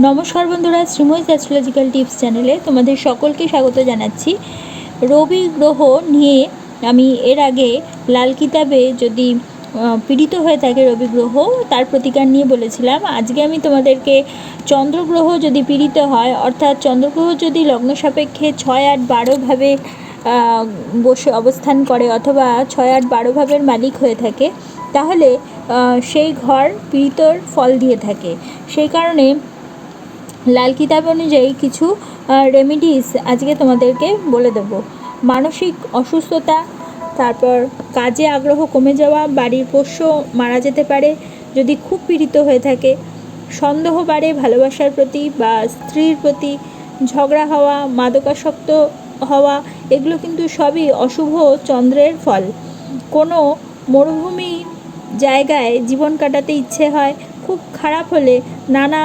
নমস্কার বন্ধুরা, Sreemoyee astrological tips চ্যানেলে তোমাদের সকলকে স্বাগত জানাচ্ছি। রবি গ্রহ নিয়ে আমি এর আগে লাল কিতাবে যদি পীড়িত হয়ে থাকে রবি গ্রহ, তার প্রতিকার নিয়ে বলেছিলাম। আজকে আমি তোমাদেরকে চন্দ্রগ্রহ যদি পীড়িত হয়, অর্থাৎ চন্দ্রগ্রহ যদি লগ্ন সাপেক্ষে ছয় আট বারোভাবে বসে অবস্থান করে অথবা ছয় আট বারো ভাবের মালিক হয়ে থাকে, তাহলে সেই ঘর পীড়িতর ফল দিয়ে থাকে। সেই কারণে লাল কিতাব অনুযায়ী কিছু রেমিডিস আজকে তোমাদেরকে বলে দেব। মানসিক অসুস্থতা, তারপর কাজে আগ্রহ কমে যাওয়া, বাড়ির পোষ্য মারা যেতে পারে, যদি খুব পীড়িত হয়ে থাকে, সন্দেহ বাড়ে ভালোবাসার প্রতি বা স্ত্রীর প্রতি, ঝগড়া হওয়া, মাদকাসক্ত হওয়া, এগুলো কিন্তু সবই অশুভ চন্দ্রের ফল। কোনো মরুভূমি জায়গায় জীবন কাটাতে ইচ্ছে হয় খুব খারাপ হলে নানা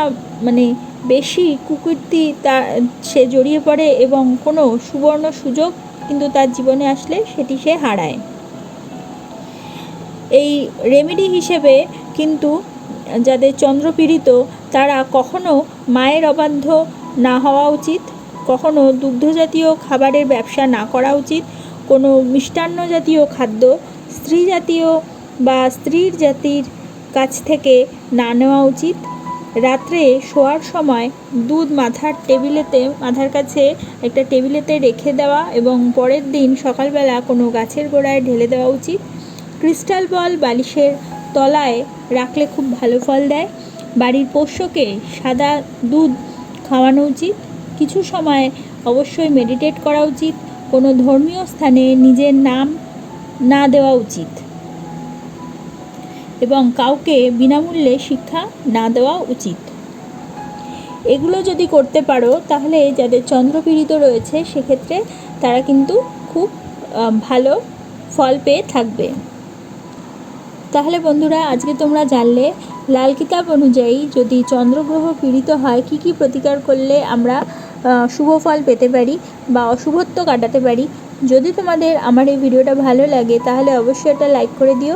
মানে বেশি কুকীর্তি তা, সে জড়িয়ে পড়ে এবং কোনো সুবর্ণ সুযোগ কিন্তু তার জীবনে আসলে সেটি সে হারায়। এই রেমেডি হিসেবে কিন্তু যাদের চন্দ্রপীড়িত, তারা কখনো মায়ের অবাধ্য না হওয়া উচিত, কখনো দুগ্ধজাতীয় খাবারের ব্যবসা না করা উচিত, কোনো মিষ্টান্ন জাতীয় খাদ্য স্ত্রী জাতীয় বা স্ত্রীর জাতির কাছ থেকে না নেওয়া উচিত। রাত্রে শোয়ার সময় দুধ মাথার টেবিলেতে, মাথার কাছে একটা টেবিলেতে রেখে দেওয়া এবং পরের দিন সকালবেলা কোনো গাছের গোড়ায় ঢেলে দেওয়া উচিত। ক্রিস্টাল বল বালিশের তলায় রাখলে খুব ভালো ফল দেয়। বাড়ির পোষ্যকে সাদা দুধ খাওয়ানো উচিত। কিছু সময় অবশ্যই মেডিটেট করা উচিত। কোনো ধর্মীয় স্থানে নিজের নাম না দেওয়া উচিত। এবং কাউকে বিনামূল্যে শিক্ষা না দেওয়া উচিত। এগুলো যদি করতে পারো, তাহলে যাদের চন্দ্রপীড়িত রয়েছে, সেক্ষেত্রে তারা কিন্তু খুব ভালো ফল পেয়ে থাকবে। তাহলে বন্ধুরা, আজকে তোমরা জানলে, লাল কিতাব অনুযায়ী যদি চন্দ্রগ্রহ পীড়িত হয়, কি কি প্রতিকার করলে আমরা শুভ ফল পেতে পারি বা অশুভত্ব কাটাতে পারি? যদি তোমাদের আমার এই ভিডিওটা ভালো লাগে, তাহলে অবশ্যই এটা লাইক করে দিও।